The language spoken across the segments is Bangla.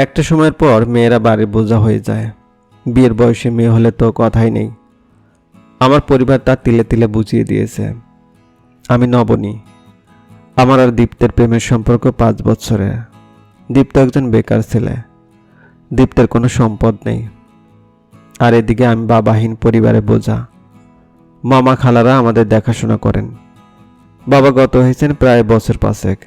একটা সময়ের পর মেয়েরা বাড়ির বোঝা হয়ে যায়। বিয়ের বয়সে মেয়ে হলে তো কথাই নেই। আমার পরিবার তার তিলে তিলে বুঝিয়ে দিয়েছে। আমি নবনী। আমার আর দীপ্তের প্রেমের সম্পর্ক পাঁচ বছরে। দীপ্ত একজন বেকার ছেলে। দীপ্তের কোনো সম্পদ নেই। আর এদিকে আমি বাবাহীন পরিবারে বোঝা। মামা খালারা আমাদের দেখাশোনা করেন। বাবা গত হয়েছেন প্রায় বছর পাঁচেক।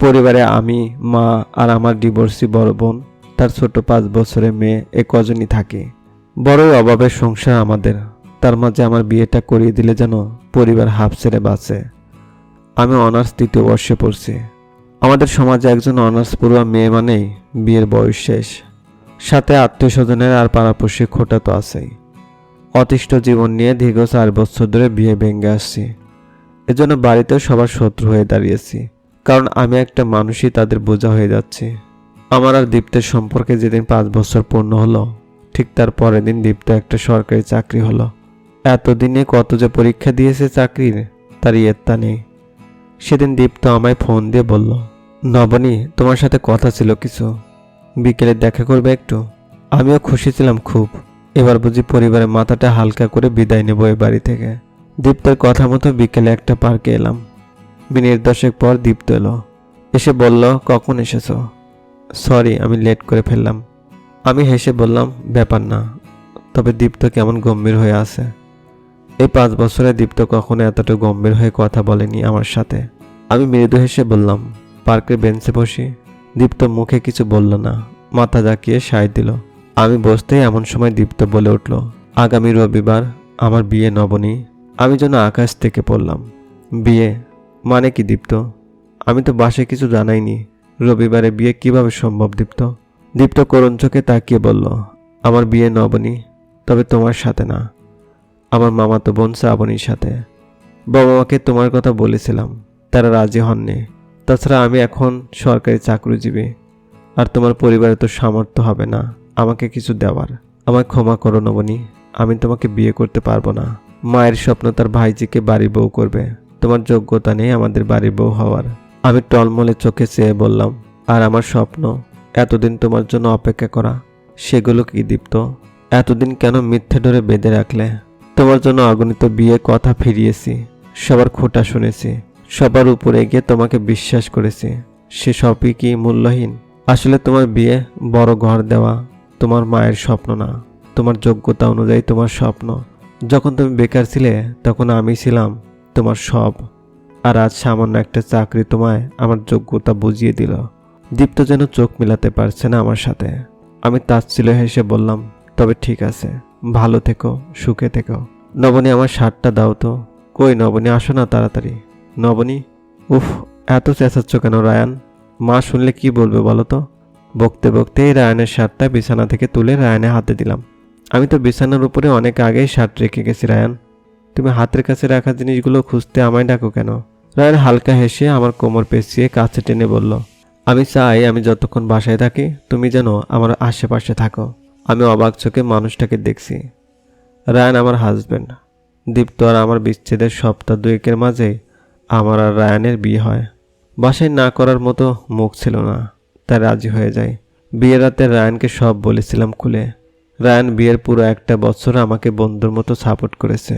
পরিবারে আমি, মা আর আমার ডিভোর্সি বড় বোন, তার ছোট পাঁচ বছরের মেয়ে, এ কজনই থাকি। বড়ই অভাবের সংসার আমাদের, তার মাঝে আমার বিয়েটা করিয়ে দিলে যেন পরিবার হাফ ছেড়ে বাঁচে। আমি অনার্স তৃতীয় বর্ষে পড়ছি। আমাদের সমাজে একজন অনার্স পড়ুয়া মেয়ে মানেই বিয়ের বয়স শেষ। সাথে আত্মীয় স্বজনের আর পাড়াপড়শি খোটা তো আছেই। অতিষ্ঠ জীবন নিয়ে দীর্ঘ চার বছর ধরে বিয়ে ভেঙে আসছি। এজন্য বাড়িতেও সবার শত্রু হয়ে দাঁড়িয়েছি। কারণ আমি একটা মানুষই তাদের বোঝা হয়ে যাচ্ছি। আমার আর দীপ্তের সম্পর্কে যেদিন পাঁচ বছর পূর্ণ হলো, ঠিক তার পরের দিন দীপ্ত একটা সরকারি চাকরি হলো। এতদিনে কত যে পরীক্ষা দিয়েছে চাকরির, তার ইয়েত্তা নেই। সেদিন দীপ্ত আমায় ফোন দিয়ে বলল, নবনী, তোমার সাথে কথা ছিল কিছু। বিকেলে দেখা করবে একটু। আমিও খুশি ছিলাম খুব। এবার বুঝি পরিবারের মাথাটা হালকা করে বিদায় নেব এই বাড়ি থেকে। দীপ্তের কথা মতো বিকেলে একটা পার্কে এলাম। মিনিট দশেক পর দীপ্ত এলো। এসে বলল, কখন এসেছ? সরি, আমি লেট করে ফেললাম। আমি হেসে বললাম, ব্যাপার না, তবে দীপ্ত কেমন গম্ভীর হয়ে আছে। এই পাঁচ বছরে দীপ্ত কখনো এতটা গম্ভীর হয়ে কথা বলেনি আমার সাথে। আমি মৃদু হেসে বললাম, পার্কের বেঞ্চে বসি। দীপ্ত মুখে কিছু বলল না, মাথা জাকিয়ে সায় দিল। আমি বসতেই এমন সময় দীপ্ত বলে উঠল, আগামী রবিবার আমার বিয়ে নবনী, আমি যেন আকাশ থেকে পড়লাম। বিয়ে? মানে কি দীপ্ত? আমি তো বাসে কিছু জানাইনি। রবিবারে বিয়ে কীভাবে সম্ভব, দীপ্ত? দীপ্ত করুণ চোখে তাকিয়ে বলল, আমার বিয়ে নবনী, তবে তোমার সাথে না। আমার মামাতো বোন শ্রাবণীর সাথে। বাবা মাকে তোমার কথা বলেছিলাম, তারা রাজি হননি। তাছাড়া আমি এখন সরকারি চাকরিজীবী। আর তোমার পরিবারে তো সামর্থ্য হবে না, আমাকে কিছু দেওয়ার। আমায় ক্ষমা করো নবনী, আমি তোমাকে বিয়ে করতে পারব না। মায়ের স্বপ্ন তার ভাইজিকে বাড়ি বউ করবে। তোমার যোগ্যতা নেই আমাদের বাড়ির বউ হওয়ার। আমি টলমলে চোখে চেয়ে বললাম, আর আমার স্বপ্ন, এতদিন তোমার জন্য অপেক্ষা করা, সেগুলো কি দীপ্ত? এতদিন কেন মিথ্যে ধরে বেঁধে রাখলে? তোমার জন্য অগণিত বিয়ে কথা ফিরিয়েছি, সবার খোটা শুনেছি, সবার উপরে গিয়ে তোমাকে বিশ্বাস করেছি। সে সবই কি মূল্যহীন? আসলে তোমার বিয়ে বড় ঘর দেওয়া তোমার মায়ের স্বপ্ন না। তোমার যোগ্যতা অনুযায়ী তোমার স্বপ্ন। যখন তুমি বেকার ছিলে, তখন আমি ছিলাম তোমার সব। আর আজ সামান্য একটা চাকরি তোমায় আমার যোগ্যতা বুঝিয়ে দিল। দীপ্ত যেন চোখ মিলাতে পারছে না আমার সাথে। আমি তাচ্ছিল হেসে বললাম, তবে ঠিক আছে, ভালো থেকো, সুখে থেকো। নবনী, আমার শার্টটা দাও তো। কই নবনী, আসো না তাড়াতাড়ি। নবনী, উফ, এত চেঁচাচ্ছ কেন রায়ান? মা শুনলে কি বলবে বলো তো? বকতে বকতে এই রায়ানের শার্টটা বিছানা থেকে তুলে রায়ানের হাতে দিলাম। আমি তো বিছানার উপরে অনেক আগেই শার্ট রেখে গেছি রায়ান। তুমি হাতের কাছে রাখা জিনিসগুলো খুঁজতে আমায় ডাকো কেন? রায়ান হালকা হেসে আমার কোমর পেঁচিয়ে কাছে টেনে বলল, আমি চাই আমি যতক্ষণ বাসায় থাকি, তুমি যেন আমার আশেপাশে থাকো। আমি অবাক চোখে মানুষটাকে দেখছি। রায়ান আমার হাজব্যান্ড দীপ্ত আর আমার বিচ্ছেদের সপ্তাহ দুয়েকের মাঝে আমার আর রায়ানের বিয়ে হয়। বাসায় না করার মতো মুখ ছিল না, তাই রাজি হয়ে যায়। বিয়ের রাতে রায়ানকে সব বলেছিলাম খুলে। রায়ান বিয়ের পুরো একটা বছর আমাকে বন্ধুর মতো সাপোর্ট করেছে।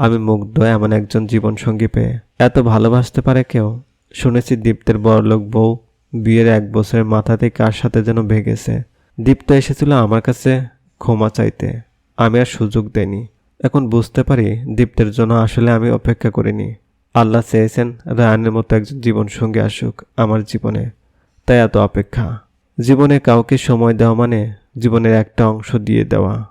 আমি মুগ্ধ এমন একজন জীবনসঙ্গী পেয়ে। এত ভালোবাসতে পারে কেউ? শুনেছি দীপ্তের বড়লোক বউ বিয়ের এক বছরের মাথাতেই কার সাথে যেন ভেগেছে। দীপ্ত এসেছিল আমার কাছে ক্ষমা চাইতে। আমি আর সুযোগ দেইনি। এখন বুঝতে পারি দীপ্তের জন্য আসলে আমি অপেক্ষা করিনি। আল্লাহ চেয়েছেন রায়ানের মতো একজন জীবনসঙ্গী আসুক আমার জীবনে। তাই এত অপেক্ষা। জীবনে কাউকে সময় দেওয়া মানে জীবনের একটা অংশ দিয়ে দেওয়া।